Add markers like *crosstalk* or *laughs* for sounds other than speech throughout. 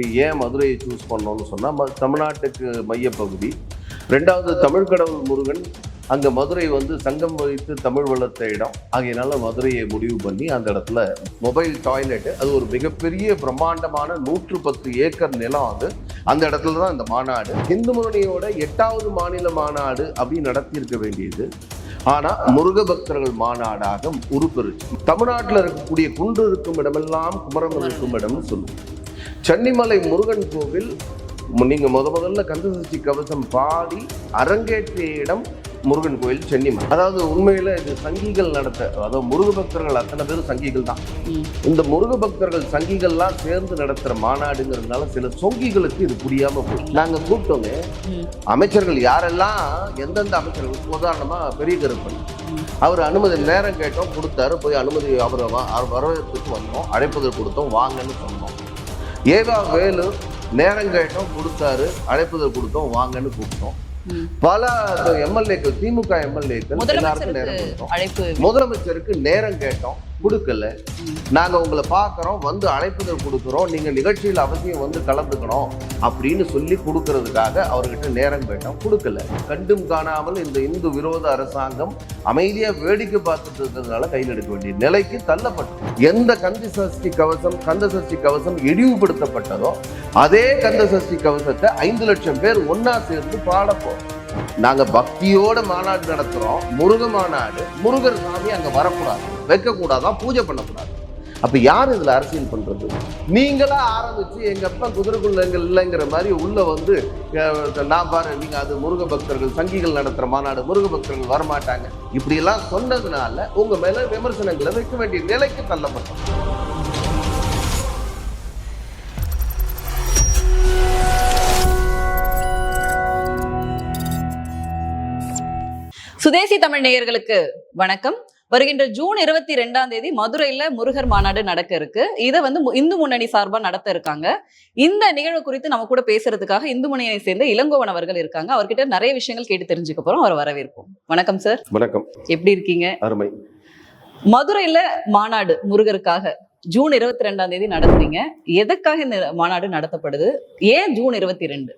இப்போ ஏன் மதுரையை சூஸ் பண்ணோம்னு சொன்னால் தமிழ்நாட்டுக்கு மையப்பகுதி. ரெண்டாவது தமிழ் கடவுள் முருகன் அங்கே மதுரை வந்து சங்கம் வைத்து தமிழ் வளர்த்த இடம். ஆகையினால மதுரையை முடிவு பண்ணி அந்த இடத்துல மொபைல் டாய்லெட்டு அது ஒரு மிகப்பெரிய பிரம்மாண்டமான நூற்று பத்து ஏக்கர் நிலம் அது. அந்த இடத்துல தான் இந்த மாநாடு. இந்து முன்னணியோட எட்டாவது மாநில மாநாடு அப்படின்னு நடத்தியிருக்க வேண்டியது. ஆனால் முருக பக்தர்கள் மாநாடாக உருப்பெருச்சு. தமிழ்நாட்டில் இருக்கக்கூடிய குன்று இருக்கும் இடமெல்லாம் குமரம் இருக்கும் இடம்னு சொல்லுவோம். சென்னிமலை முருகன் கோவில். மு- நீங்க முத முதல்ல கந்தசஷ்டி கவசம் பாடி அரங்கேற்றிய இடம் முருகன் கோயில் சென்னிமலை. அதாவது உண்மையில இது சங்கிகள் நடத்த அதாவது முருக பக்தர்கள் அத்தனை பேரும் சங்கிகள் தான். இந்த முருக பக்தர்கள் சங்கிகள்லாம் சேர்ந்து நடத்துற மாநாடுங்கிறதுனால சில சொங்கிகளுக்கு இது புரியாம போய் நாங்க கூப்பிட்டோங்க. அமைச்சர்கள் யாரெல்லாம் எந்தெந்த அமைச்சர்கள் உதாரணமா பெரிய கருப்பன். அவர் அனுமதி நேரம் கேட்டோம் கொடுத்தாரு போய் அனுமதி அவரை வரவேற்புக்கு வந்தோம் அழைப்பதற்கு கொடுத்தோம் வாங்கன்னு சொன்னோம். ஏவா வேலு நேரம் கேட்டோம் கொடுத்தாரு அழைப்புதல் கொடுத்தோம் வாங்கன்னு கூப்பிட்டோம். பல எம்எல்ஏக்கள் திமுக எம்எல்ஏக்கள் எல்லாருக்கும் நேரம் கொடுத்தோம். முதலமைச்சருக்கு நேரம் கேட்டோம். கொடுக்கல. நாங்கள் உங்களை பார்க்குறோம் வந்து அழைப்புதல் கொடுக்குறோம் நீங்கள் நிகழ்ச்சியில் அவசியம் வந்து கலந்துக்கணும் அப்படின்னு சொல்லி கொடுக்கறதுக்காக அவர்கிட்ட நேரம் கேட்டோம். கொடுக்கல. கண்டும் காணாமல் இந்த இந்து விரோத அரசாங்கம் அமைதியாக வேடிக்கை பார்த்துட்டு இருக்கிறதுனால கையில் எடுக்க வேண்டிய நிலைக்கு தள்ளப்பட்டோம். எந்த கந்த சஷ்டி கவசம் கந்த சஷ்டி கவசம் இழிவுபடுத்தப்பட்டதோ அதே கந்த சஷ்டி கவசத்தை ஐந்து லட்சம் பேர் ஒன்னா சேர்ந்து பாடப்போம். நாங்க பக்தியோட மாநாடு நடத்துறோம். முருக மாநாடு. முருகர் சாமி அங்க வரக்கூடாது. வைக்கக்கூடாதான் பூஜை பண்ணக்கூடாது. அப்ப யார் இதுல அரசியல் பண்றது? நீங்களா ஆரம்பிச்சு எங்க அப்பா குதிரைக்குள்ள எங்க இல்லைங்கிற மாதிரி உள்ள வந்து நான் பாரு நீங்க அது முருக பக்தர்கள் சங்கிகள் நடத்துற மாநாடு முருக பக்தர்கள் வரமாட்டாங்க. இப்படி எல்லாம் சொன்னதுனால உங்க மேல விமர்சனங்களை வைக்க வேண்டிய நிலைக்கு தள்ளப்பட்டோம். சுதேசி தமிழ் நேயர்களுக்கு வணக்கம். வருகின்ற ஜூன் இருபத்தி ரெண்டாம் தேதி மதுரையில முருகர் மாநாடு நடக்க இருக்கு. இதை வந்து இந்து முன்னணி சார்பா நடத்த இருக்காங்க. இந்த நிகழ்வு குறித்து நம்ம கூட பேசுறதுக்காக இந்து முன்னணியை சேர்ந்த இளங்கோவன் அவர்கள் இருக்காங்க. அவர்கிட்ட நிறைய விஷயங்கள் கேட்டு தெரிஞ்சுக்க போறோம். அவர் வரவேற்போம். வணக்கம் சார் வணக்கம். எப்படி இருக்கீங்க? அருமை. மதுரையில மாநாடு முருகருக்காக ஜூன் இருபத்தி ரெண்டாம் தேதி நடத்துறீங்க. எதற்காக இந்த மாநாடு நடத்தப்படுது? ஏன் ஜூன் இருபத்தி ரெண்டு?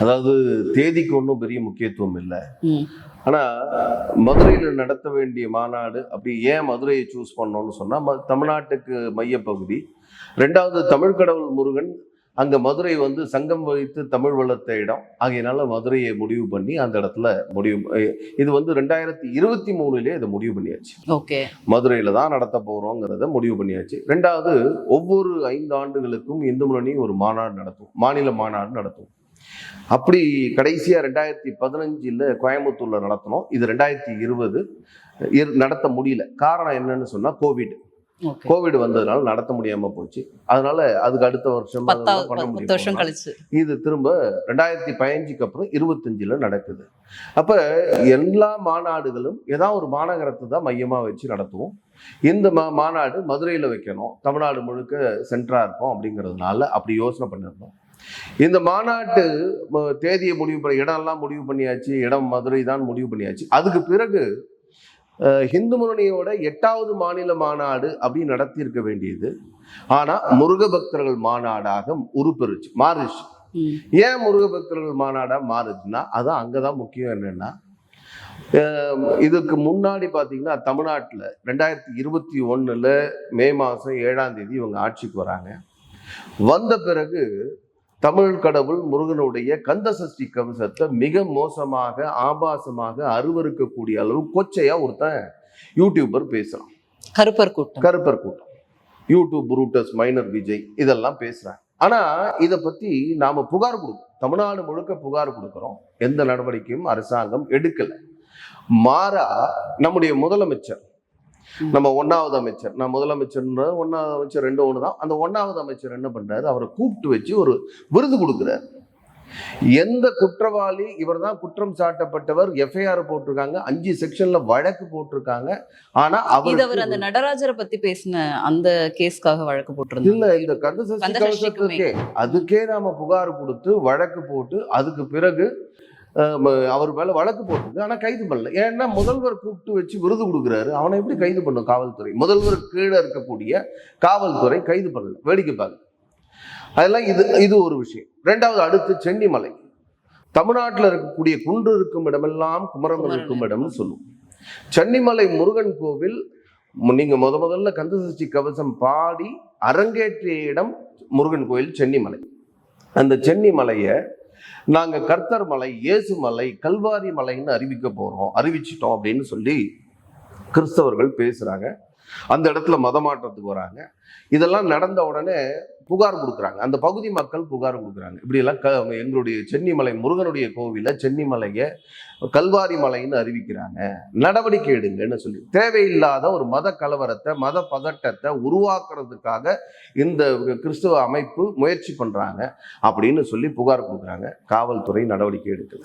அதாவது தேதிக்கு ஒன்றும் பெரிய முக்கியத்துவம் இல்லை. ஆனா மதுரையில் நடத்த வேண்டிய மாநாடு அப்படி ஏன் மதுரையை சூஸ் பண்ணோம்னு சொன்னா ம- தமிழ்நாட்டுக்கு மையப்பகுதி. ரெண்டாவது தமிழ் கடவுள் முருகன் அங்க மதுரை வந்து சங்கம் வைத்து தமிழ் வளர்த்த இடம். ஆகையினால மதுரையை முடிவு பண்ணி அந்த இடத்துல முடிவு இது வந்து ரெண்டாயிரத்தி இருபத்தி மூணுலேயே இதை முடிவு பண்ணியாச்சு. ஓகே. மதுரையில தான் நடத்த போறோங்கிறத முடிவு பண்ணியாச்சு. ரெண்டாவது ஒவ்வொரு ஐந்து ஆண்டுகளுக்கும் இந்து முன்னணி ஒரு மாநாடு நடத்தும் மாநில மாநாடு நடத்தும். அப்படி கடைசியா ரெண்டாயிரத்தி பதினஞ்சுல கோயம்புத்தூர்ல நடத்தினோம். இது ரெண்டாயிரத்தி இருபது. நடத்த முடியல. காரணம் என்னன்னு சொன்னா கோவிட் கோவிட் வந்ததுனால நடத்த முடியாம போச்சு. அதனால அதுக்கு அடுத்த வருஷம் பண்ண முடியும் கழிச்சு. இது திரும்ப ரெண்டாயிரத்தி பதினஞ்சுக்கு அப்புறம் இருபத்தஞ்சுல நடக்குது. அப்ப எல்லா மாநாடுகளும் ஏதாவது ஒரு மாநகரத்தை தான் மையமா வச்சு நடத்துவோம். இந்த மா மாநாடு மதுரையில வைக்கணும். தமிழ்நாடு முழுக்க சென்டரா இருக்கும் அப்படிங்கிறதுனால அப்படி யோசனை பண்ணியிருந்தோம் இந்த மாநாட்டு தேதியை முடிவு பண்ணி இடம்லாம் முடிவு பண்ணியாச்சு இடம் மதுரை தான் முடிவு பண்ணியாச்சு. அதுக்கு பிறகு அஹ், இந்து முன்னணியோட எட்டாவது மாநில மாநாடு அப்படின்னு நடத்தியிருக்க வேண்டியது. ஆனா முருக பக்தர்கள் மாநாடாக உருப்பெருச்சு மாறுச்சு. ஏன் முருக பக்தர்கள் மாநாடா மாறுச்சுன்னா அதான் அங்கதான் முக்கியம் என்னன்னா இதுக்கு முன்னாடி பார்த்தீங்கன்னா தமிழ்நாட்டில் ரெண்டாயிரத்தி இருபத்தி ஒன்றில் மே மாதம் ஏழாம் தேதி இவங்க ஆட்சிக்கு வராங்க. வந்த பிறகு தமிழ் கடவுள் முருகனுடைய கந்த சஷ்டி கவசத்தை மிக மோசமாக ஆபாசமாக அருவருக்கக்கூடிய அளவு கொச்சையா ஒருத்தன் யூடியூபர் பேசுறான். கருப்பர் கூட்டம் கருப்பர் கூட்டம் யூடியூப் புரூட்டஸ் மைனர் விஜய் இதெல்லாம் பேசுறாங்க. ஆனா இதை பத்தி நாம புகார் கொடுக்கணும் தமிழ்நாடு முழுக்க புகார் கொடுக்கிறோம். எந்த நடவடிக்கையும் அரசாங்கம் எடுக்கல. மாறா நம்முடைய முதலமைச்சர் நம்ம ஒன்னாவது அமைச்சர். நான் முதலமைச்சர்ன்ற ஒன்னாவது அமைச்சர் ரெண்டு ஒன்று தான். அந்த ஒன்னாவது அமைச்சர் என்ன பண்றாரு? அவரை கூப்பிட்டு வச்சு ஒரு விருது கொடுக்குறாரு. எந்த குற்றவாளி இவர்தான் குற்றம் சாட்டப்பட்டவர் எஃப்ஐஆர் போட்டிருக்காங்க அஞ்சு செக்ஷன்ல வழக்கு போட்டிருக்காங்க. ஆனா அவர் அவர் அந்த நடராஜரை பத்தி பேசின அந்த கேஸ்க்காக வழக்கு போட்டிருந்தாங்க இல்ல இந்த கந்த சஷ்டி கந்த சஷ்டிக்குமே. கவசத்துக்கே. அதுக்கே நாம புகார் கொடுத்து வழக்கு போட்டு அதுக்கு பிறகு அவர் மேல வழக்கு போட்டிருக்கு. ஆனா கைது பண்ணல. ஏன்னா முதல்வர் கூப்பிட்டு வச்சு விருது கொடுக்குறாரு. அவனை எப்படி கைது பண்ணும் காவல்துறை? முதல்வர் கீழே இருக்கக்கூடிய காவல்துறை கைது பண்ணல. வேடிக்கை பார்க்க அதெல்லாம் இது இது ஒரு விஷயம். ரெண்டாவது அடுத்து சென்னிமலை. தமிழ்நாட்டில் இருக்கக்கூடிய குன்று இருக்கும் இடமெல்லாம் குமரம் குமரன் இருக்கும் இடம்னு சொல்லுவோம். சென்னிமலை முருகன் கோவில் மு- நீங்க முத முதல்ல கந்தசஷ்டி கவசம் பாடி அரங்கேற்றிய இடம் முருகன் கோயில் சென்னிமலை. அந்த சென்னிமலையை நாங்கள் கர்த்தர் மலை இயேசு மலை கல்வாரி மலைன்னு அறிவிக்க போகிறோம் அறிவிச்சிட்டோம் அப்படின்னு சொல்லி கிறிஸ்தவர்கள் பேசுகிறாங்க அந்த இடத்துல மதமாற்றத்துக்கு வராங்க. இதெல்லாம் நடந்த உடனே புகார் கொடுக்குறாங்க. அந்த பகுதி மக்கள் புகார் கொடுக்குறாங்க. இப்படியெல்லாம் க எங்களுடைய சென்னிமலை முருகனுடைய கோவில சென்னிமலையை கல்வாரி மலைன்னு அறிவிக்கிறாங்க. நடவடிக்கை எடுங்கன்னு சொல்லி. தேவையில்லாத ஒரு மத கலவரத்தை மத பதட்டத்தை உருவாக்குறதுக்காக இந்த கிறிஸ்துவ அமைப்பு முயற்சி பண்றாங்க அப்படின்னு சொல்லி புகார் கொடுக்குறாங்க. காவல்துறை நடவடிக்கை எடுக்குது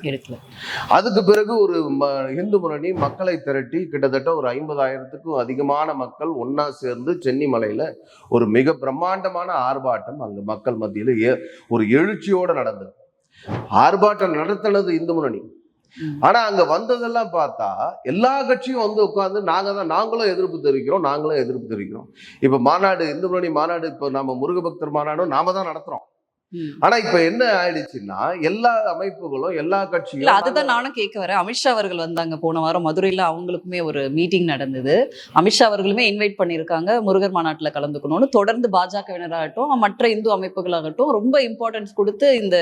அதுக்கு பிறகு ஒரு ம- இந்து முன்னணி மக்களை திரட்டி கிட்டத்தட்ட ஒரு ஐம்பதாயிரத்துக்கும் அதிகமான மக்கள் ஒண்ணா சேர்ந்து சென்னிமலையில ஒரு மிக பிரம்மாண்டமான ஆர்ப்பாட்டம் அங்க மக்கள் மத்தியில ஒரு எழுச்சியோட நடந்தது ஆர்ப்பாட்டம் நடத்தினது இந்து முன்னணி. ஆனா அங்க வந்ததெல்லாம் பார்த்தா எல்லா கட்சியும் வந்து உட்கார்ந்து நாங்க தான் நாங்களும் எதிர்ப்பு தெரிவிக்கிறோம் நாங்களும் எதிர்ப்பு தெரிவிக்கிறோம் இப்ப மாநாடு இந்து முன்னணி மாநாடு இப்ப நம்ம முருக பக்தர் மாநாடும் நாம தான் நடத்துறோம். ஆனா இப்ப என்ன ஆயிடுச்சுன்னா எல்லா அமைப்புகளும் எல்லா கட்சியும் அதுதான் நானும் கேட்க வரேன். அமித்ஷா அவர்கள் வந்தாங்க போன வாரம். மதுரையில அவங்களுக்குமே ஒரு மீட்டிங் நடந்தது. அமித்ஷா அவர்களுமே இன்வைட் பண்ணியிருக்காங்க. முருகர் மாநாட்டுல கலந்துக்கணும்னு. தொடர்ந்து பாஜகவினராகட்டும் மற்ற இந்து அமைப்புகளாகட்டும் ரொம்ப இம்பார்ட்டன்ஸ் கொடுத்து இந்த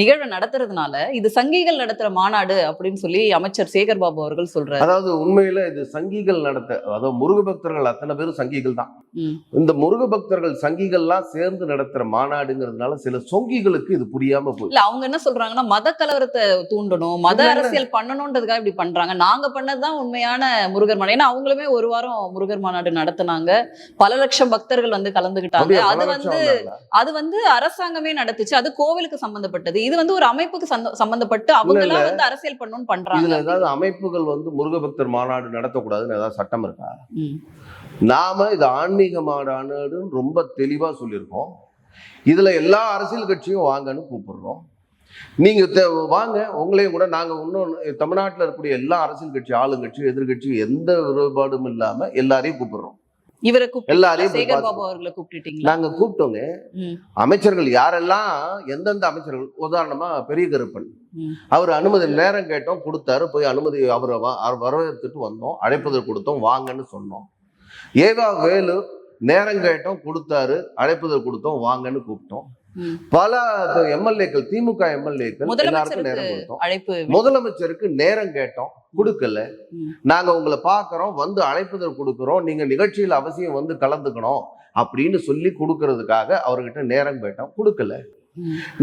நிகழ்வை நடத்துறதுனால இது சங்கிகள் நடத்துற மாநாடு அப்படின்னு சொல்லி அமைச்சர் சேகர் பாபு அவர்கள் சொல்றாரு. அதாவது உண்மையில இது சங்கிகள் நடத்த அதாவது முருக பக்தர்கள் அத்தனை பேரும் சங்கிகள் தான். இந்த முருக பக்தர்கள் சங்கிகள்லாம் சேர்ந்து நடத்துற மாநாடுங்கிறதுனால சில சொங்கிகளுக்கு இது புரியாம போய் இல்ல அவங்க என்ன சொல்றாங்கன்னா மத கலவரத்தை தூண்டணும் மத. அரசியல் பண்ணணும்ன்றதுக்காக இப்படி பண்றாங்க. நாங்க பண்ணதுதான் உண்மையான முருகர் மாநாடு ஏன்னா அவங்களுமே ஒரு வாரம் முருகர் மாநாடு நடத்துனாங்க. பல லட்சம் பக்தர்கள் வந்து கலந்துகிட்டாங்க. அது வந்து? அது வந்து அரசாங்கமே நடத்துச்சு. அது கோவிலுக்கு சம்பந்தப்பட்டது. இது வந்து ஒரு அமைப்புக்கு சம்பந்தப்பட்டு அவங்களா வந்து அரசியல் பண்ணணும்னு பண்றாங்க. ஏதாவது அமைப்புகள் வந்து முருக பக்தர் மாநாடு நடத்தக்கூடாதுன்னு ஏதாவது சட்டம் இருக்கா. நாம இது ஆன்மீக மாநாடுன்னு ரொம்ப தெளிவா சொல்லியிருக்கோம். இதுல எல்லா அரசியல் கட்சியும் வாங்கன்னு கூப்பிடுறோம். நீங்க தே- வாங்க உங்களையும் கூட நாங்க இன்னும் தமிழ்நாட்டில் இருக்கக்கூடிய எல்லா அரசியல் கட்சி ஆளுங்கட்சி எதிர்கட்சி எந்த வேறுபாடும் இல்லாம எல்லாரையும் கூப்பிடுறோம். இவரை எல்லாரையும் நாங்க கூப்பிட்டோங்க. அமைச்சர்கள் யாரெல்லாம் எந்தெந்த அமைச்சர்கள் உதாரணமா பெரிய கருப்பன். அவர் அனுமதி நேரம் கேட்டோம் கொடுத்தாரு போய் அனுமதி அவரை வரவேற்றுட்டு வந்தோம் அழைப்புதல் கொடுத்தோம் வாங்கன்னு சொன்னோம். ஏவா வேலு நேரம் கேட்டோம் கொடுத்தாரு அழைப்புதல் கொடுத்தோம் வாங்கன்னு கூப்பிட்டோம். பல எம்எல்ஏக்கள் திமுக எம்எல்ஏக்கள் எல்லாருக்கும் முதலமைச்சருக்கு நேரம் கொடுத்தோம் முதலமைச்சருக்கு நேரம் கேட்டோம் கொடுக்கல. நாங்க உங்களை பார்க்கறோம் வந்து அழைப்புதல் கொடுக்குறோம் நீங்க நிகழ்ச்சியில் அவசியம் வந்து கலந்துக்கணும் அப்படின்னு சொல்லி கொடுக்கறதுக்காக அவர்கிட்ட நேரம் கேட்டோம் கொடுக்கல.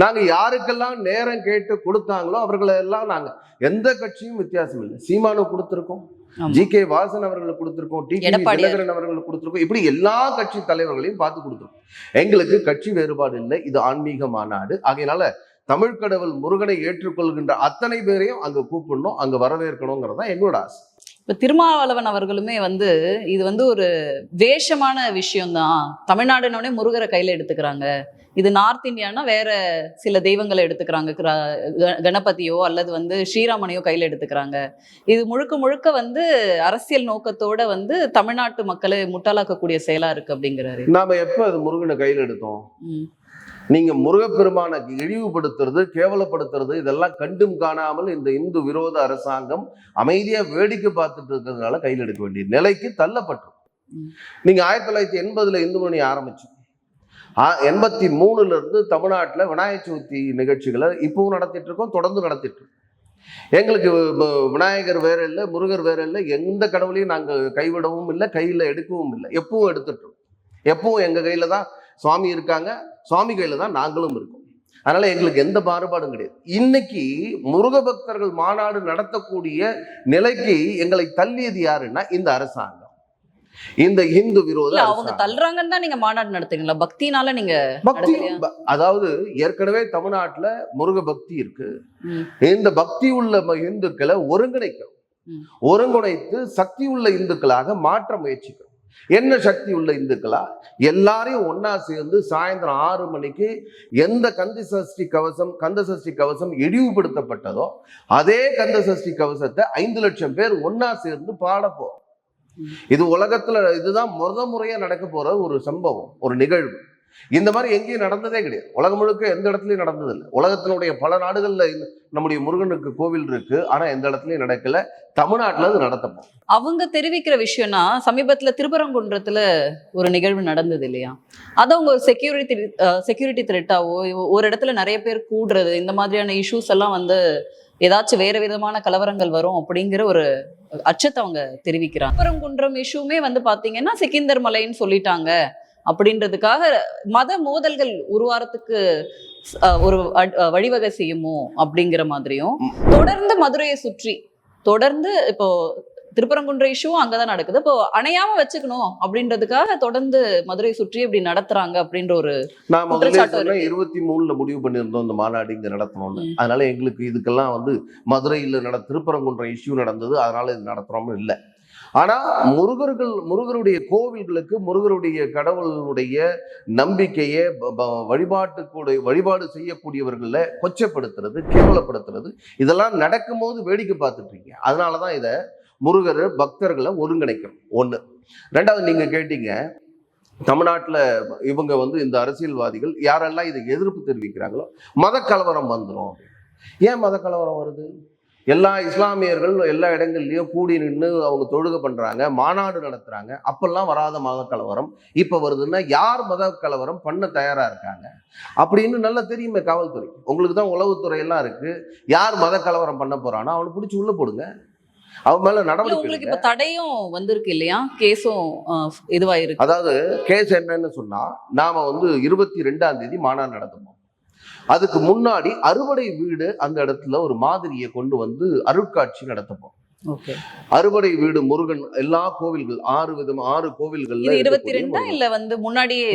நாங்க யாருக்கெல்லாம் நேரம் கேட்டு கொடுத்தாங்களோ அவர்களை எல்லாம் நாங்க எந்த கட்சியும் வித்தியாசம் இல்லை சீமானு கொடுத்திருக்கோம். ஜி கே வாசன் அவர்களுக்கு கொடுத்திருக்கோம் டி. தினகரன் அவர்களுக்கு கொடுத்திருக்கோம். இப்படி எல்லா கட்சி தலைவர்களையும் பார்த்து கொடுத்திருக்கோம். எங்களுக்கு கட்சி வேறுபாடு இல்லை இது ஆன்மீக மாநாடு. ஆகையினால தமிழ் கடவுள் முருகனை ஏற்றுக்கொள்கின்ற அத்தனை பேரையும் அங்க கூப்பிடணும் அங்க வரவேற்கணுங்கிறது தான் எங்களோட ஆசை. இப்ப திருமாவளவன் அவர்களுமே வந்து இது வந்து ஒரு வேஷமான விஷயம்தான். தமிழ்நாடுனோடனே முருகரை கையில எடுத்துக்கிறாங்க. இது நார்த் இந்தியானா வேற சில தெய்வங்களை எடுத்துக்கிறாங்க. கணபதியோ அல்லது வந்து ஸ்ரீராமனையோ கையில எடுத்துக்கிறாங்க. இது முழுக்க முழுக்க வந்து அரசியல் நோக்கத்தோட வந்து தமிழ்நாட்டு மக்களை முட்டாளாக்கக்கூடிய செயலா இருக்கு அப்படிங்கிறாரு. நாம எப்ப அது முருகனை கையில் எடுத்தோம். நீங்க முருகப்பெருமானை இழிவுபடுத்துறது கேவலப்படுத்துறது இதெல்லாம் கண்டும் காணாமல் இந்த இந்து விரோத அரசாங்கம் அமைதியா வேடிக்கை பார்த்துட்டு இருக்கிறதுனால கையில் எடுக்க வேண்டிய நிலைக்கு தள்ளப்பட்டோம். ம். நீங்க ஆயிரத்தி தொள்ளாயிரத்தி எண்பதுல இந்து மணி ஆரம்பிச்சு. எண்பத்தி மூணுலேருந்து தமிழ்நாட்டில் விநாயகர் சதுர்த்தி நிகழ்ச்சிகளை இப்பவும் நடத்திட்டு இருக்கோம் தொடர்ந்து நடத்திட்டு இருக்கோம் எங்களுக்கு விநாயகர் வேற இல்லை முருகர் வேற இல்லை எந்த கடவுளையும் நாங்கள் கைவிடவும் இல்லை கையில் எடுக்கவும் இல்லை. எப்பவும் எடுத்துட்டு எப்பவும் எங்கள் கையில் தான் சுவாமி இருக்காங்க. சுவாமி கையில் தான் நாங்களும் இருக்கோம். அதனால எங்களுக்கு எந்த மாறுபாடும் கிடையாது. இன்னைக்கு முருக பக்தர்கள் மாநாடு நடத்தக்கூடிய நிலைக்கு எங்களை தள்ளியது யாருன்னா இந்த அரசாங்கம். இந்த இந்து விரோத அவங்க. தள்ளுறாங்கன்னு தான் நீங்க மாநாடு நடத்துறீங்களா பக்தினால நீங்க பக்தி அதாவது ஏற்கனவே தமிழ்நாட்டுல முருக பக்தி இருக்கு. இந்த பக்தி உள்ள இந்துக்களை ஒருங்கிணைக்கிறோம். ஒருங்கிணைத்து சக்தி உள்ள இந்துக்களாக மாற்ற முயற்சிக்கிறோம் என்ன சக்தி உள்ள இந்துக்களா எல்லாரையும் ஒண்ணா சேர்ந்து சாயந்தரம் ஆறு மணிக்கு எந்த கந்த சஷ்டி கவசம் கந்த சஷ்டி கவசம் இழிவுபடுத்தப்பட்டதோ அதே கந்த சஷ்டி கவசத்தை ஐந்து லட்சம் பேர் ஒண்ணா சேர்ந்து பாட போறோம் ம். இது உலகத்துல இதுதான் முத முறையா நடக்க போற ஒரு சம்பவம் ஒரு நிகழ்வு. இந்த மாதிரி எங்கேயும் நடந்ததே கிடையாது. உலகம் முழுக்க எந்த இடத்துலயும் நடந்ததில்லை. உலகத்தினுடைய பல நாடுகள்ல நம்முடைய முருகனுக்கு கோவில் இருக்கு. ஆனா எந்த இடத்துலயும் நடக்கல. தமிழ்நாட்டுல அது நடத்தப்போம். அவங்க தெரிவிக்கிற விஷயம்னா சமீபத்துல திருப்பரங்குன்றத்துல ஒரு நிகழ்வு நடந்தது இல்லையா? அது அவங்க ஒரு செக்யூரிட்டி செக்யூரிட்டி த்ரெட்டாவோ ஒரு இடத்துல நிறைய பேர் கூடுறது இந்த மாதிரியான இஷ்யூஸ் எல்லாம் வந்து ஏதாச்சும் வேற விதமான கலவரங்கள் வரும் அப்படிங்கிற ஒரு அச்சத்தை அவங்க தெரிவிக்கிறாங்க. திருப்பரங்குன்றம் இஷ்யூமே வந்து பாத்தீங்கன்னா சிக்கிந்தர் மலைன்னு சொல்லிட்டாங்க. அப்படின்றதுக்காக மத மோதல்கள் உருவாரத்துக்கு ஒரு வழிவகை செய்யுமோ அப்படிங்கிற மாதிரியும் தொடர்ந்து மதுரையை சுற்றி தொடர்ந்து இப்போ திருப்பரங்குன்ற இஷ்யூ அங்கதான் நடக்குது. இப்போ அணையாம வச்சுக்கணும் அப்படின்றதுக்காக தொடர்ந்து மதுரை சுற்றி இப்படி நடத்துறாங்க அப்படின்ற ஒரு இருக்கு. இருபத்தி மூணுல முடிவு பண்ணியிருந்தோம் இந்த மாநாடு இங்க நடத்தணும்னு. அதனால எங்களுக்கு இதுக்கெல்லாம் வந்து மதுரையில நட திருப்பரங்குன்றம் இஷ்யூ நடந்தது. அதனால இது நடத்துறோம்னு இல்லை. ஆனா முருகர்கள் முருகருடைய கோவில்களுக்கு முருகருடைய கடவுளுடைய நம்பிக்கையை வழிபாட்டுக்கூடிய வழிபாடு செய்யக்கூடியவர்களை கொச்சப்படுத்துறது கேவலப்படுத்துறது இதெல்லாம் நடக்கும்போது வேடிக்கை பார்த்துட்டு இருக்கீங்க. அதனாலதான் இதை முருகர் பக்தர்களை ஒருங்கிணைக்கணும் ஒன்று ரெண்டாவது நீங்கள் கேட்டீங்க தமிழ்நாட்டில் இவங்க வந்து இந்த அரசியல்வாதிகள் யாரெல்லாம் இதை எதிர்ப்பு தெரிவிக்கிறாங்களோ மத கலவரம் வந்துடும் ஏன் மத கலவரம் வருது? எல்லா இஸ்லாமியர்கள் எல்லா இடங்கள்லையும் கூடி நின்று அவங்க தொழுகை பண்ணுறாங்க மாநாடு நடத்துகிறாங்க அப்பெல்லாம் வராத மத கலவரம். இப்போ வருதுன்னா யார் மத கலவரம் பண்ண தயாராக இருக்காங்க? அப்படின்னு நல்லா தெரியுமே காவல்துறை. உங்களுக்கு தான் உளவுத்துறை எல்லாம் யார் மத கலவரம் பண்ண போகிறானோ அவனை பிடிச்சி உள்ளே போடுங்க. அவன் மேல நடவடிக்கை உங்களுக்கு. இப்ப தடையும் வந்திருக்கு இல்லையா? கேஸும் இதுவாயிருக்கு. அதாவது கேஸ் என்னன்னு சொன்னா நாம வந்து இருபத்தி ரெண்டாம் தேதி மாநாடு நடத்தணும் அதுக்கு முன்னாடி அறுவடை வீடு அந்த இடத்துல ஒரு மாதிரியை கொண்டு வந்து அருட்காட்சி நடத்தப்போம் ஓகே. அறுவடை வீடு முருகன் எல்லா கோவில்கள் ஆறு விதம் ஆறு கோவில்கள்ல இருபத்தி ரெண்டா முருகன். இல்ல வந்து முன்னாடியே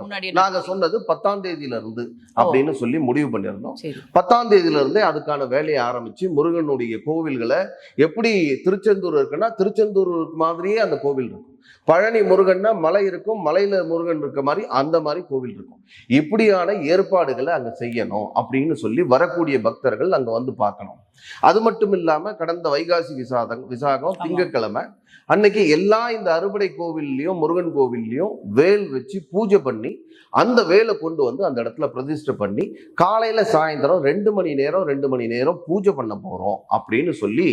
முன்னாடியே நாங்க சொன்னது பத்தாம் தேதியில இருந்து அப்படின்னு சொல்லி முடிவு பண்ணியிருந்தோம். சரி. பத்தாம் தேதியில இருந்தே அதுக்கான வேலையை ஆரம்பிச்சு முருகனுடைய கோவில்களை எப்படி திருச்செந்தூர் இருக்குன்னா திருச்செந்தூர் மாதிரியே அந்த கோவில் இருக்கும். பழனி முருகன்னா மலை இருக்கும் மலையில முருகன் இருக்க மாதிரி அந்த மாதிரி கோவில் இருக்கும் இப்படியான ஏற்பாடுகளை அங்க செய்யணும் அப்படின்னு சொல்லி வரக்கூடிய பக்தர்கள் அங்க வந்து பார்க்கணும் அது மட்டும் இல்லாம கடந்த வைகாசி விசாதம் விசாகம் ஆமா. அன்னைக்கு எல்லா இந்த அறுபடை கோவில்லையும் முருகன் கோவில்லையும் வேல் வச்சு பூஜை பண்ணி அந்த வேலை கொண்டு வந்து அந்த இடத்துல பிரதிஷ்டை பண்ணி காலையில் சாயந்தரம் ரெண்டு மணி நேரம் ரெண்டு மணி நேரம் பூஜை பண்ண போகிறோம் அப்படின்னு சொல்லி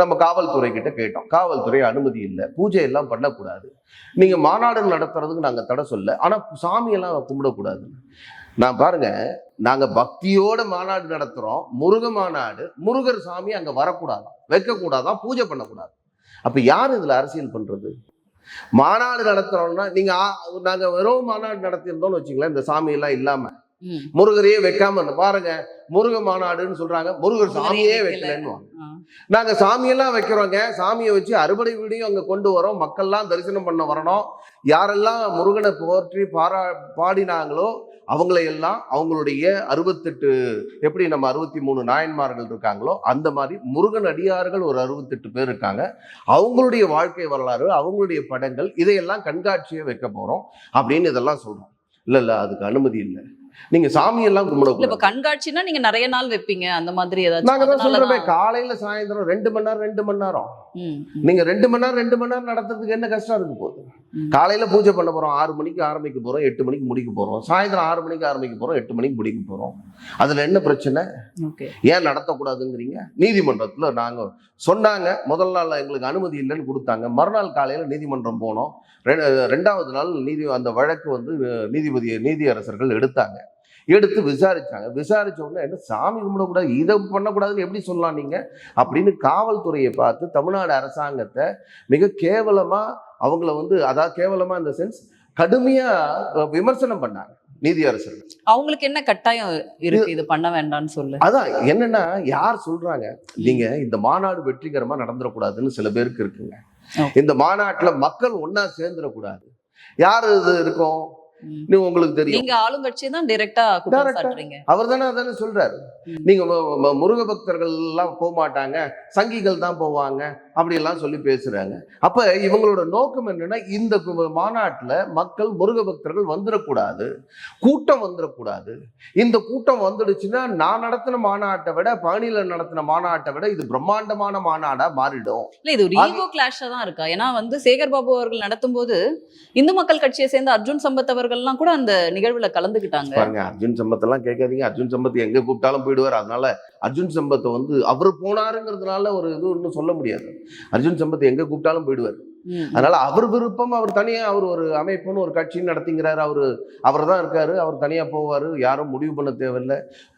நம்ம காவல்துறை கிட்ட கேட்டோம். காவல்துறை அனுமதி இல்லை. பூஜை எல்லாம் பண்ணக்கூடாது. நீங்கள் மாநாடு நடத்துறதுக்கு நாங்கள் தடை சொல்ல ஆனால் சாமியெல்லாம் கும்பிடக்கூடாது. நான் பாருங்க நாங்க பக்தியோட மாநாடு நடத்துறோம். முருக மாநாடு முருகர் சாமி அங்க வரக்கூடாதான் வைக்கக்கூடாதான் பூஜை பண்ணக்கூடாது. அப்ப யார் இதுல அரசியல் பண்றது மாநாடு நடத்துறோம்னா நீங்க ஆ- நாங்க வெறும் மாநாடு நடத்தியிருந்தோம்னு வச்சுங்களேன் இந்த சாமி எல்லாம் இல்லாம ம். முருகரையே வைக்காம பாருங்க முருக மாநாடுன்னு சொல்றாங்க முருகர் சாமியே வைக்கல. வைக்கலன்னு. நாங்க சாமியெல்லாம் வைக்கிறோங்க சாமியை வச்சு அறுபடை வீடியும் அங்க கொண்டு வரோம் மக்கள்லாம் தரிசனம் பண்ண வரணும் யாரெல்லாம் முருகனை போற்றி பாரா பாடினாங்களோ அவங்களையெல்லாம் அவங்களுடைய அறுபத்தெட்டு எப்படி நம்ம அறுபத்தி மூணு நாயன்மார்கள் இருக்காங்களோ அந்த மாதிரி முருகன் அடியார்கள் ஒரு அறுபத்தெட்டு பேர் இருக்காங்க. அவங்களுடைய வாழ்க்கை வரலாறு அவங்களுடைய படங்கள் இதையெல்லாம் கண்காட்சியை வைக்க போகிறோம் அப்படின்னு இதெல்லாம் சொல்கிறோம் இல்லை இல்லை அதுக்கு அனுமதி இல்லை. நீங்க சாமியெல்லாம் இல்ல கும்பிடக்கூடாது இப்ப கண்காட்சினா நீங்க நிறைய நாள் வைப்பீங்க அந்த மாதிரி ஏதாச்சும் நாங்க தான் சொல்றோமே. காலையில சாயந்தரம் ரெண்டு மணி நேரம் ரெண்டு மணி நேரம். நீங்க ரெண்டு மணி நேரம் ரெண்டு மணி நேரம் நடத்துறதுக்கு என்ன கஷ்டம் இருக்கு போகுது. காலையில பூஜை பண்ண போறோம் ஆறு மணிக்கு ஆரம்பிக்க போறோம் எட்டு மணிக்கு முடிக்க போறோம் சாயந்தரம் ஆறு மணிக்கு ஆரம்பிக்க போறோம் எட்டு மணிக்கு முடிக்க போறோம். அதுல என்ன பிரச்சனை? ஏன் நடத்தக்கூடாதுங்கிறீங்க? நீதிமன்றத்துல நாங்க சொன்னாங்க முதல் நாள் எங்களுக்கு அனுமதி இல்லைன்னு கொடுத்தாங்க. மறுநாள் காலையில நீதிமன்றம் போனோம். ரெண்டாவது நாள் நீதி அந்த வழக்கு வந்து நீதிபதி நீதியரசர்கள் எடுத்தாங்க. எடுத்து விசாரிச்சாங்க. விசாரிச்ச உடனே என்ன சாமி கும்பிடக்கூடாது? இதை பண்ணக்கூடாதுன்னு எப்படி சொல்லலாம் நீங்க? அப்படின்னு காவல்துறையை பார்த்து தமிழ்நாடு அரசாங்கத்தை மிக கேவலமா அவங்கள வந்து அதாவது கேவலமா இந்த சென்ஸ் கடுமையா அஹ், விமர்சனம் பண்ணாங்க. நீதியரசர்கள் அவங்களுக்கு என்ன கட்டாயம் இருக்கு? இது பண்ண வேண்டாம்னு சொல்லு. அதான் என்னன்னா யார் சொல்றாங்க? நீங்க இந்த மாநாடு வெற்றிகரமா நடந்துடக்கூடாதுன்னு சில பேருக்கு இருக்குங்க. இந்த மாநாட்டுல மக்கள் ஒண்ணா சேர்ந்துடக்கூடாது. யார் இது இருக்கும்? ம். நீ உங்களுக்கு தெரியும். நீங்க ஆளுங்கட்சி தான் டைரக்டா. சாட்டுறீங்க. அவர் தானே அதானே சொல்றாரு. நீங்க முருக பக்தர்கள் எல்லாம் போக மாட்டாங்க சங்கிகள் தான் போவாங்க. அப்படியெல்லாம் சொல்லி பேசுறாங்க. அப்ப இவங்களோட நோக்கம் என்னன்னா இந்த மாநாட்டுல மக்கள் முருக பக்தர்கள் வந்துடக்கூடாது கூட்டம் வந்துடக்கூடாது. இந்த கூட்டம் வந்துடுச்சுன்னா நான் நடத்தின மாநாட்டை விட பழனியில நடத்தின மாநாட்டை விட இது பிரம்மாண்டமான மாநாடா மாறிடும். இல்ல இது ஒரு ஈகோ கிளாஷா தான் இருக்கா? ஏன்னா வந்து சேகர் பாபு அவர்கள் நடத்தும் போது இந்து மக்கள் கட்சியை சேர்ந்த அர்ஜுன் சம்பத் அவர்கள்லாம் கூட அந்த நிகழ்வுல கலந்துக்கிட்டாங்க. பாருங்க அர்ஜுன் சம்பத் எல்லாம் கேட்காதீங்க. அர்ஜுன் சம்பத் எங்க கூப்பிட்டாலும் போயிடுவார். அதனால அர்ஜுன் சம்பத்தை வந்து அவர் போனாருங்கிறதுனால ஒரு இது ஒன்றும் சொல்ல முடியாது. அர்ஜுன் சம்பத் எங்க கூப்பிட்டாலும் போயிடுவார். அதனால அவர் விருப்பம் அவர் தனியா அவர் ஒரு அமைப்புன்னு ஒரு கட்சின்னு நடத்திங்கிறாரு. அவரு அவர் தான் இருக்காரு. அவர் தனியா போவாரு. யாரும் முடிவு பண்ண தேவையில்லை.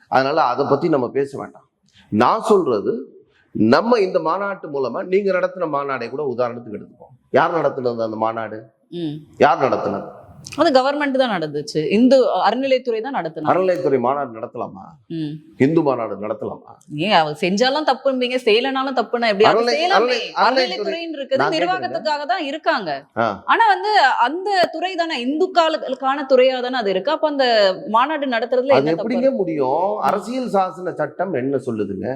அதனால அதை பத்தி நம்ம பேச வேண்டாம். நான் சொல்றது நம்ம இந்த மாநாட்டு மூலமா நீங்க நடத்தின மாநாடை கூட உதாரணத்துக்கு எடுத்துப்போம். யார் நடத்துனது அந்த மாநாடு. யார் நடத்துனது? அது கவர்மெண்ட் தான் நடந்துச்சு. இந்து அறநிலைத்துறை தான் நடத்தினாங்க. அறநிலைத்துறை மாநாடு நடத்தலாமா. இந்து மாநாடு நடத்தலாமா? ஏன் அவர் செஞ்சாலும் தப்பும்பீங்க செய்யலனாலும் தப்புன்னா எப்படி? அறநிலைத்துறைன்னு இருக்குது நிர்வாகத்துக்காக தான் இருக்காங்க. ஆனா வந்து அந்த துறை தானே இந்துக்களுக்கான துறையா தானே அது இருக்கு. அப்ப அந்த மாநாடு நடத்துறதுல அது எப்படிங்க முடியும்? அரசியல் சாசன சட்டம் என்ன சொல்லுதுங்க.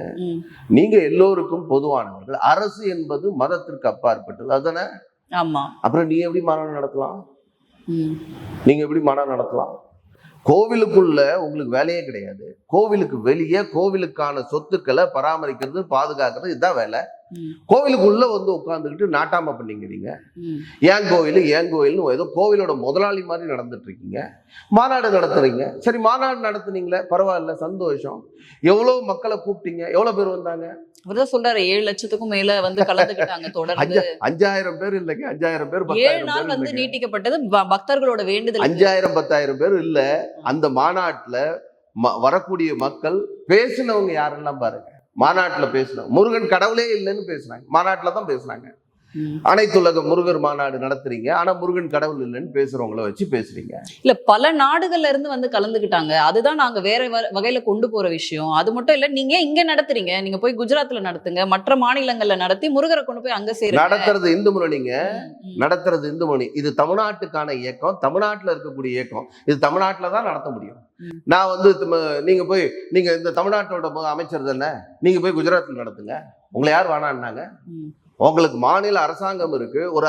நீங்க எல்லோருக்கும் பொதுவானவர்கள் அரசு என்பது மதத்திற்கு அப்பாற்பட்டது அதுதானே? ஆமா. அப்புறம் நீ எப்படி மாநாடு நடத்தலாம்? நீங்கள் நீங்க எப்படி மனம் நடத்தலாம்? கோவிலுக்குள்ள உங்களுக்கு வேலையே கிடையாது. கோவிலுக்கு வெளியே கோவிலுக்கான சொத்துக்களை பராமரிக்கிறது பாதுகாக்கிறது இதுதான் வேலை. கோவிலுக்குள்ள வந்து உட்காந்துக்கிட்டு நாட்டாம பண்ணிக்கிறீங்க. ம். ஏன் கோவில்? ஏன் கோவில்னு ஏதோ கோவிலோட முதலாளி மாதிரி நடந்துட்டு இருக்கீங்க மாநாடு நடத்துறீங்க. சரி மாநாடு நடத்துனீங்களே பரவாயில்ல சந்தோஷம். எவ்வளவு மக்களை கூப்பிட்டீங்க? எவ்வளவு பேர் வந்தாங்க? அவர்தான் சொல்றாரு ஏழு லட்சத்துக்கும் மேல வந்து கலந்துக்கிட்டாங்க *laughs* தொடர்ந்து. அஞ்சாயிரம் பேர் இல்லைங்க அஞ்சாயிரம் பேர் ஏழு நாள் வந்து. நீட்டிக்கப்பட்டது பக்தர்களோட வேண்டுதல். அஞ்சாயிரம் பத்தாயிரம் பேர் இல்ல. அந்த மாநாட்டுல வரக்கூடிய மக்கள் பேசினவங்க யாரெல்லாம் பாருங்க. மாநாட்டுல பேசினவங்க முருகன் கடவுளே இல்லைன்னு பேசுனாங்க. மாநாட்டுல தான் பேசுனாங்க. அனைத்துலக முருகர் மாநாடு நடத்துறீங்க. ஆனா முருகன் கடவுள் இல்லைன்னு பேசுறவங்கள வச்சு பேசுறீங்க. இல்ல பல நாடுகள்ல இருந்து வந்து கலந்துக்கிட்டாங்க. அதுதான் நாங்க வேற வகையில கொண்டு போற விஷயம். அது மட்டும் இல்ல நீங்க இங்க நடத்துறீங்க? நீங்க போய் குஜராத்ல நடத்துங்க. மற்ற மாநிலங்கள்ல நடத்தி முருகரை கொண்டு போய் அங்க சேருங்க. நடத்துறது இந்து முன்னணிங்க. நடத்துறது இந்து முன்னணி இது தமிழ்நாட்டுக்கான இயக்கம். தமிழ்நாட்டுல இருக்கக்கூடிய இயக்கம். இது தமிழ்நாட்டுல தான் நடத்த முடியும். நான் வந்து நீங்க போய் நீங்க இந்த தமிழ்நாட்டோட அமைச்சர் தானே நீங்க போய் குஜராத்ல நடத்துங்க. உங்களை யார் வேணான்னாங்க. உங்களுக்கு மாநில அரசாங்கம் இருக்கு ஒரு.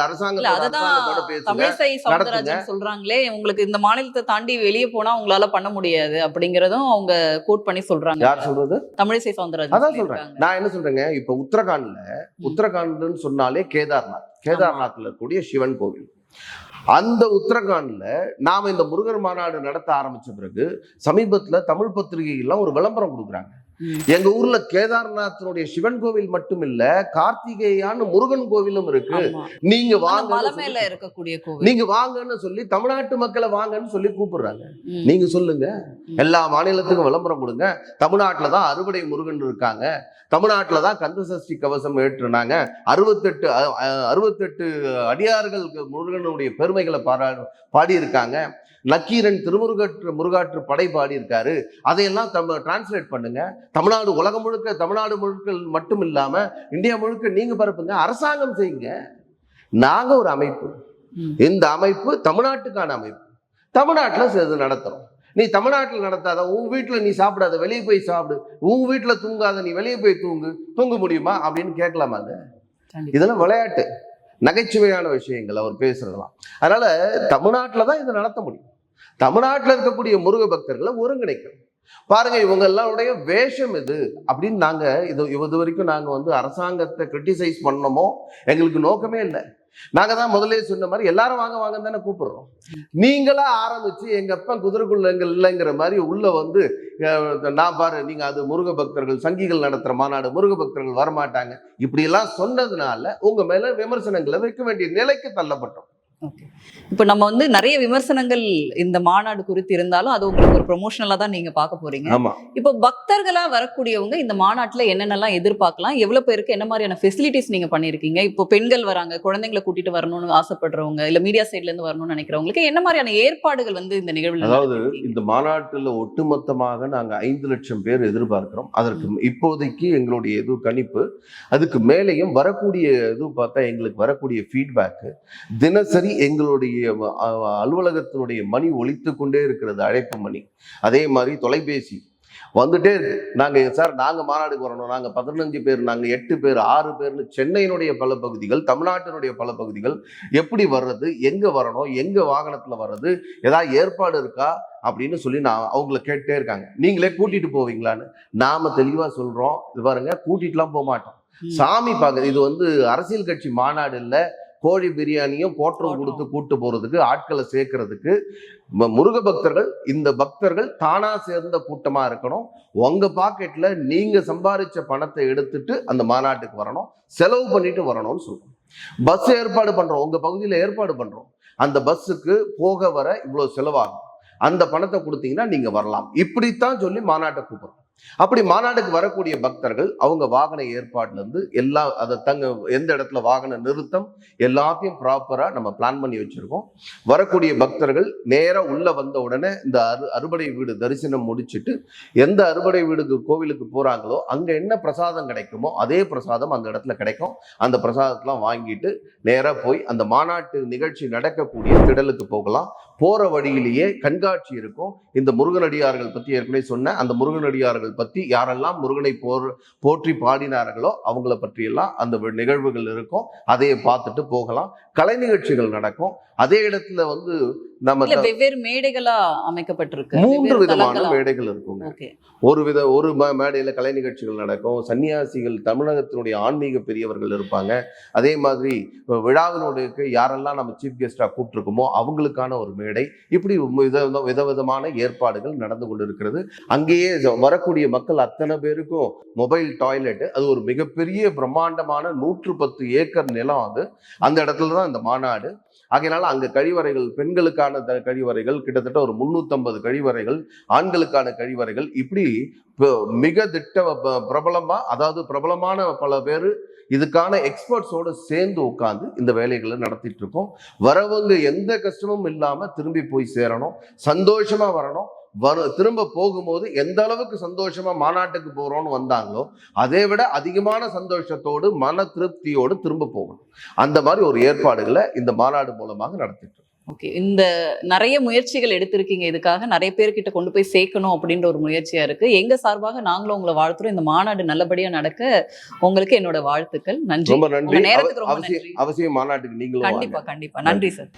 சவுந்தரராஜன் சொல்றாங்களே உங்களுக்கு இந்த மாநிலத்தை தாண்டி வெளியே போனா உங்களால பண்ண முடியாது அப்படிங்கறதும் அவங்க கோட் பண்ணி சொல்றாங்க. யார் சொல்றது? தமிழிசை சவுந்தரராஜன் அதான் சொல்றேன். நான் என்ன சொல்றேங்க இப்ப உத்தரகாண்ட்ல உத்தரகாண்ட்னு சொன்னாலே கேதார்நாத் கேதார்நாத்ல இருக்கக்கூடிய சிவன் கோவில். அந்த உத்தரகாண்டில் நாம் இந்த முருகர் மாநாடு நடத்த ஆரம்பிச்ச பிறகு சமீபத்தில் தமிழ் பத்திரிகைகள்லாம் ஒரு விளம்பரம் கொடுக்குறாங்க. எங்க ஊர்ல கேதார்நாத்தினுடைய சிவன் கோவில் மட்டும் இல்ல கார்த்திகேயான்னு முருகன் கோவிலும் இருக்கு. நீங்க வாங்க இருக்கக்கூடிய நீங்க வாங்கன்னு சொல்லி தமிழ்நாட்டு மக்களை வாங்கன்னு சொல்லி கூப்பிடுறாங்க. நீங்க சொல்லுங்க. எல்லா மாநிலத்துக்கும் விளம்பரம் கொடுங்க. தமிழ்நாட்டில் தான் அறுவடை முருகன் இருக்காங்க. தமிழ்நாட்டில் தான் கந்த சஷ்டி கவசம் ஏற்றுனாங்க அறுபத்தெட்டு அறுபத்தெட்டு அடியார்கள் முருகனுடைய பெருமைகளை பாரா பாடியிருக்காங்க. நக்கீரன் திருமுருகற்று முருகாற்று படை பாடியிருக்காரு. அதையெல்லாம் தமிழ் டிரான்ஸ்லேட் பண்ணுங்க. தமிழ்நாடு உலகம் முழுக்க தமிழ்நாடு முழுக்க மட்டும் இல்லாம இந்தியா முழுக்க நீங்க பரப்புங்க அரசாங்கம் செய்யுங்க. நாங்க ஒரு அமைப்பு. இந்த அமைப்பு தமிழ்நாட்டுக்கான அமைப்பு. தமிழ்நாட்டில் இது நடத்துறோம் நீ தமிழ்நாட்டில் நடத்தாத உன் வீட்டில் நீ சாப்பிடாத வெளியே போய் சாப்பிடு. உன் வீட்டில் தூங்காத நீ வெளியே போய் தூங்கு. தூங்க முடியுமா? அப்படின்னு கேட்கலாமா அது கண்டிப்பா. இதெல்லாம் விளையாட்டு. நகைச்சுவையான விஷயங்கள் அவர் பேசுறதெல்லாம். அதனால தமிழ்நாட்டில் தான் இதை நடத்த முடியும். தமிழ்நாட்டில் இருக்கக்கூடிய முருக பக்தர்களை ஒருங்கிணைக்கணும். பாருங்க இவங்க எல்லாருடைய வேஷம் இது அப்படின்னு நாங்க இது இது வரைக்கும் நாங்க வந்து அரசாங்கத்தை கிரிட்டிசைஸ் பண்ணமோ எங்களுக்கு நோக்கமே இல்லை. நாங்க தான் முதலே சொன்ன மாதிரி எல்லாரும் வாங்க வாங்க தானே கூப்பிடுறோம். நீங்களா ஆரம்பிச்சு எங்க அப்பா குதிரைக்குள்ள எங்க இல்லைங்கிற மாதிரி உள்ள வந்து நான் பாரு நீங்க அது முருக பக்தர்கள் சங்கிகள் நடத்துற மாநாடு முருக பக்தர்கள் வரமாட்டாங்க. இப்படி எல்லாம் சொன்னதுனால உங்க மேல விமர்சனங்களை வைக்க வேண்டிய நிலைக்கு தள்ளப்பட்டோம். இப்ப நம்ம வந்து நிறைய விமர்சனங்கள் இந்த மாநாடு குறித்து இருந்தாலும் அது உங்களுக்கு ஒரு ப்ரொமோஷனலா தான் நீங்க பார்க்க போறீங்க. இப்போ பக்தர்களா வரக்கூடியவங்க இந்த மாநாட்டுல என்னென்னலாம் எதிர்பார்க்கலாம்? எவ்வளவு பேருக்கு என்ன மாதிரியான ஃபெசிலிட்டிஸ் நீங்க பண்ணிருக்கீங்க இப்போ பெண்கள் வராங்க குழந்தைங்களை கூட்டிட்டு வரணும்னு ஆசைப்படுறவங்க இல்ல மீடியா சைட்ல இருந்து வரணும்னு நினைக்கிறவங்களுக்கு என்ன மாதிரியான ஏற்பாடுகள் வந்து இந்த நிகழ்வுல அதாவது? இந்த மாநாட்டுல ஒட்டுமொத்தமாக நாங்க ஐந்து லட்சம் பேர் எதிர்பார்க்கிறோம். அதற்கு இப்போதைக்கு எங்களுடைய இது கணிப்பு அதுக்கு மேலேயும் வரக்கூடிய இது பார்த்தா எங்களுக்கு வரக்கூடிய ஃபீட்பேக்கு தினசரி எங்களுடைய அஹ், அலுவலகத்தினுடைய மணி ஒலித்து கொண்டே இருக்கிறது அழைப்பு மணி. அதே மாதிரி தொலைபேசி. வந்துட்டே இருக்கு. நாங்க சார் நாங்க மாநாடுக்கு வரணும். நாங்க பதினஞ்சு பேர் நாங்க எட்டு பேர் ஆறு பேர்னு சென்னையினுடைய பல பகுதிகள் தமிழ்நாட்டினுடைய பல பகுதிகள் எப்படி வர்றது எங்க வரணும் எங்க வாகனத்துல வர்றது ஏதாவது ஏற்பாடு இருக்கா அப்படின்னு சொல்லி நான் அவங்கள கேட்டே இருக்காங்க. நீங்களே கூட்டிட்டு போவீங்களான்னு நாம தெளிவா சொல்றோம். இது பாருங்க கூட்டிட்டுலாம் போக மாட்டோம். சாமி பார்க்குது இது வந்து அரசியல் கட்சி மாநாடு இல்ல கோழி பிரியாணியும் கோட்டம். கொடுத்து கூட்டு போறதுக்கு ஆட்களை சேர்க்கறதுக்கு முருக பக்தர்கள் இந்த பக்தர்கள் தானா சேர்ந்த கூட்டமா இருக்கணும். உங்க பாக்கெட்ல நீங்க சம்பாதிச்ச பணத்தை எடுத்துட்டு அந்த மாநாட்டுக்கு வரணும். செலவு பண்ணிட்டு வரணும்னு சொல்றோம். பஸ் ஏற்பாடு பண்றோம். உங்க பகுதியில ஏற்பாடு பண்றோம். அந்த பஸ்ஸுக்கு போக வர இவ்வளவு செலவாகும். அந்த பணத்தை கொடுத்தீங்கன்னா நீங்க வரலாம். இப்படித்தான் சொல்லி மாநாட்டை கூப்பிடுறோம். அப்படி மாநாட்டுக்கு வரக்கூடிய பக்தர்கள் அவங்க வாகன ஏற்பாடுல இருந்து எல்லா அதை தங்க எந்த இடத்துல வாகன நிறுத்தம் எல்லாத்தையும் ப்ராப்பராக நம்ம பிளான் பண்ணி வச்சிருக்கோம். வரக்கூடிய பக்தர்கள் நேராக உள்ளே வந்த உடனே இந்த அறு அறுபடை வீடு தரிசனம் முடிச்சிட்டு எந்த அறுபடை வீடுக்கு கோவிலுக்கு போகிறாங்களோ அங்கே என்ன பிரசாதம் கிடைக்குமோ அதே பிரசாதம் அந்த இடத்துல கிடைக்கும். அந்த பிரசாதத்தெலாம் வாங்கிட்டு நேராக போய் அந்த மாநாட்டு நிகழ்ச்சி நடக்கக்கூடிய திடலுக்கு போகலாம். போற வழியிலேயே கண்காட்சி இருக்கும். இந்த முருகனடியார்கள் பத்தி ஏற்கனவே சொன்ன அந்த முருகனடியார்கள் பத்தி யாரெல்லாம் முருகனை போர் போற்றி பாடினார்களோ அவங்கள பற்றியெல்லாம் அந்த நிகழ்வுகள் இருக்கும். அதையே பார்த்துட்டு போகலாம். கலை நிகழ்ச்சிகள் நடக்கும். அதே இடத்துல வந்து நம்ம வெவ்வேறு மேடைகளா அமைக்கப்பட்டிருக்கு. மூன்று விதமான? மேடைகள் இருக்குங்க. ஒரு வித ஒரு மேடையில கலை நிகழ்ச்சிகள் நடக்கும். சன்னியாசிகள் தமிழகத்தினுடைய ஆன்மீக பெரியவர்கள் இருப்பாங்க. அதே மாதிரி விழாவினுடைய யாரெல்லாம் நம்ம சீஃப் கெஸ்டா கூப்பிட்டுருக்கோமோ அவங்களுக்கான ஒரு மேடை. இப்படி வித விதவிதமான ஏற்பாடுகள் நடந்து கொண்டிருக்கிறது. அங்கேயே வரக்கூடிய மக்கள் அத்தனை பேருக்கும் மொபைல் டாய்லெட் அது ஒரு மிகப்பெரிய பிரம்மாண்டமான நூற்று பத்து ஏக்கர் நிலம் அது. அந்த இடத்துல தான் இந்த மாநாடு. ஆகையினால அங்கே கழிவறைகள் பெண்களுக்கான த- கழிவறைகள் கிட்டத்தட்ட ஒரு முந்நூற்றம்பது கழிவறைகள் ஆண்களுக்கான கழிவறைகள் இப்படி மிக திட்ட ப- அதாவது பிரபலமான பல பேர் இதுக்கான எக்ஸ்பர்ட்ஸோடு சேர்ந்து உட்காந்து இந்த வேலைகளை நடத்திட்டு இருக்கோம். வரவங்க எந்த கஷ்டமும் இல்லாமல் திரும்பி போய் சேரணும். சந்தோஷமாக வரணும். வரு திரும்ப போகும்போது எந்த அளவுக்கு சந்தோஷமா மாநாட்டுக்கு போறோம்னு வந்தாங்களோ அதை விட அதிகமான சந்தோஷத்தோடு மன திருப்தியோடு திரும்ப போகணும். அந்த மாதிரி ஒரு ஏற்பாடுகளை இந்த மாநாடு மூலமாக நடத்திட்டு. ஓகே இந்த நிறைய முயற்சிகள் எடுத்திருக்கீங்க. இதுக்காக நிறைய பேர்கிட்ட கொண்டு போய் சேர்க்கணும் அப்படின்ற ஒரு முயற்சியா இருக்கு. எங்க சார்பாக நாங்களும் உங்களை வாழ்த்துறோம். இந்த மாநாடு நல்லபடியா நடக்க உங்களுக்கு என்னோட வாழ்த்துக்கள். நன்றி. ரொம்ப நன்றி. நேரத்துக்கு ரொம்ப அவசியம் மாநாட்டுக்கு நீங்களும். கண்டிப்பா கண்டிப்பா. நன்றி சார்